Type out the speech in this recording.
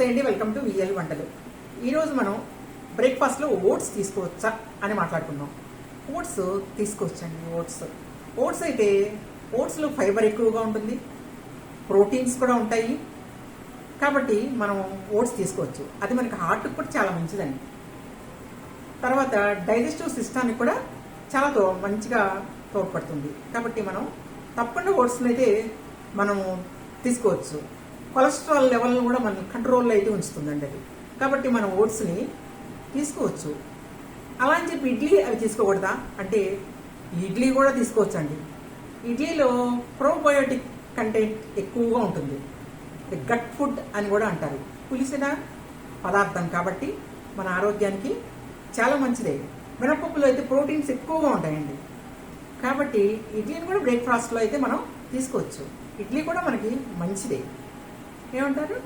నమస్తే అండి welcome to VL వంటలు. ఈరోజు మనం బ్రేక్ఫాస్ట్లో ఓట్స్ తీసుకోవచ్చా అని మాట్లాడుకున్నాం ఓట్స్ తీసుకోవచ్చండి ఓట్స్. ఓట్స్ అయితే ఓట్స్లో ఫైబర్ ఎక్కువగా ఉంటుంది ప్రోటీన్స్ కూడా ఉంటాయి. కాబట్టి మనం ఓట్స్ తీసుకోవచ్చు. అది మనకి హార్ట్కి కూడా చాలా మంచిదండి. తర్వాత డైజెస్టివ్ సిస్టానికి కూడా చాలా తో మంచిగా తోడ్పడుతుంది. కాబట్టి మనం తప్పకుండా ఓట్స్ని అయితే మనం తీసుకోవచ్చు. కొలెస్ట్రాల్ లెవెల్ కూడా మనం కంట్రోల్లో అయితే ఉంచుతుందండి అది. కాబట్టి మనం ఓట్స్ని తీసుకోవచ్చు. అలా అని చెప్పి ఇడ్లీ అవి తీసుకోకూడదా? అంటే ఇడ్లీ కూడా తీసుకోవచ్చండి. ఇడ్లీలో ప్రోబయోటిక్ కంటెంట్ ఎక్కువగా ఉంటుంది. గట్ ఫుడ్ అని కూడా అంటారు. పులిసిన పదార్థం కాబట్టి మన ఆరోగ్యానికి చాలా మంచిదే. మినపప్పులో అయితే ప్రోటీన్స్ ఎక్కువగా ఉంటాయండి. కాబట్టి ఇడ్లీని కూడా బ్రేక్ఫాస్ట్లో అయితే మనం తీసుకోవచ్చు. ఇడ్లీ కూడా మనకి మంచిదే. ఏమంటారు?